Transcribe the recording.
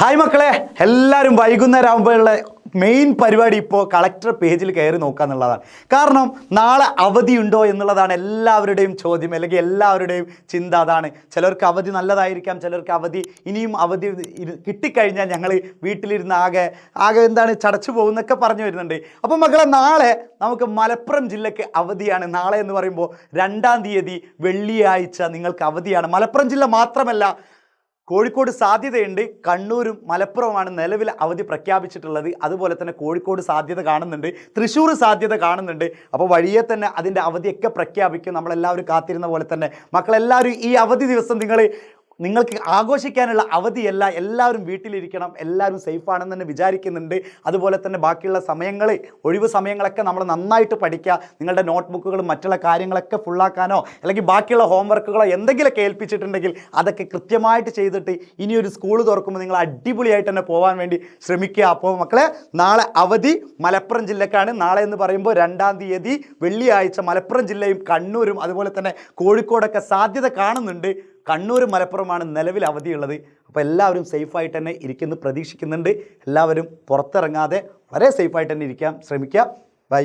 Hi മക്കളെ. എല്ലാവരും വൈകുന്നേരം ആകുമ്പോഴുള്ള മെയിൻ പരിപാടി ഇപ്പോൾ കളക്ടർ പേജിൽ കയറി നോക്കുക എന്നുള്ളതാണ്. കാരണം നാളെ അവധിയുണ്ടോ എന്നുള്ളതാണ് എല്ലാവരുടെയും ചോദ്യം അല്ലെങ്കിൽ എല്ലാവരുടെയും ചിന്ത അതാണ്. ചിലർക്ക് അവധി നല്ലതായിരിക്കാം ചിലർക്ക് അവധി ഇനിയും അവധി കിട്ടിക്കഴിഞ്ഞാൽ ഞങ്ങൾ വീട്ടിലിരുന്ന് ആകെ ആകെ എന്താണ് ചടച്ചു പോകുന്നൊക്കെ പറഞ്ഞു വരുന്നുണ്ട്. അപ്പോൾ മക്കളെ നാളെ നമുക്ക് മലപ്പുറം ജില്ലയ്ക്ക് അവധിയാണ്. നാളെ എന്ന് പറയുമ്പോൾ രണ്ടാം തീയതി വെള്ളിയാഴ്ച നിങ്ങൾക്ക് അവധിയാണ്. മലപ്പുറം ജില്ല മാത്രമല്ല കോഴിക്കോട് സാധ്യതയുണ്ട്. കണ്ണൂരും മലപ്പുറവുമാണ് നിലവിൽ അവധി പ്രഖ്യാപിച്ചിട്ടുള്ളത്. അതുപോലെ തന്നെ കോഴിക്കോട് സാധ്യത കാണുന്നുണ്ട്. തൃശ്ശൂർ സാധ്യത കാണുന്നുണ്ട്. അപ്പോൾ വഴിയെ തന്നെ അതിന്റെ അവധിയൊക്കെ പ്രഖ്യാപിക്കും. നമ്മളെല്ലാവരും കാത്തിരുന്ന പോലെ തന്നെ. മക്കളെല്ലാവരും ഈ അവധി ദിവസം നിങ്ങൾ നിങ്ങൾക്ക് ആഘോഷിക്കാനുള്ള അവധിയല്ല എല്ലാവരും വീട്ടിലിരിക്കണം എല്ലാവരും സേഫാണെന്ന് തന്നെ വിചാരിക്കുന്നുണ്ട്. അതുപോലെ തന്നെ ബാക്കിയുള്ള സമയങ്ങൾ ഒഴിവ് സമയങ്ങളൊക്കെ നമ്മൾ നന്നായിട്ട് പഠിക്കുക നിങ്ങളുടെ നോട്ട്ബുക്കുകളും മറ്റുള്ള കാര്യങ്ങളൊക്കെ ഫുള്ളാക്കാനോ അല്ലെങ്കിൽ ബാക്കിയുള്ള ഹോംവർക്കുകളോ എന്തെങ്കിലുമൊക്കെ ഏൽപ്പിച്ചിട്ടുണ്ടെങ്കിൽ അതൊക്കെ കൃത്യമായിട്ട് ചെയ്തിട്ട് ഇനി ഒരു സ്കൂൾ തുറക്കുമ്പോൾ നിങ്ങൾ അടിപൊളിയായിട്ട് തന്നെ പോകാൻ വേണ്ടി ശ്രമിക്കുക. അപ്പോൾ മക്കളെ നാളെ അവധി മലപ്പുറം ജില്ലക്കാണ്. നാളെ എന്ന് പറയുമ്പോൾ രണ്ടാം തീയതി വെള്ളിയാഴ്ച മലപ്പുറം ജില്ലയും കണ്ണൂരും അതുപോലെ തന്നെ കോഴിക്കോടൊക്കെ സാധ്യത കാണുന്നുണ്ട്. കണ്ണൂരും മലപ്പുറമാണ് നിലവിൽ അവധിയുള്ളത്. അപ്പോൾ എല്ലാവരും സേഫായിട്ട് തന്നെ ഇരിക്കുന്നു പ്രതീക്ഷിക്കുന്നുണ്ട്. എല്ലാവരും പുറത്തിറങ്ങാതെ വളരെ സേഫായിട്ട് തന്നെ ഇരിക്കാം. ശ്രമിക്കുക ബൈ.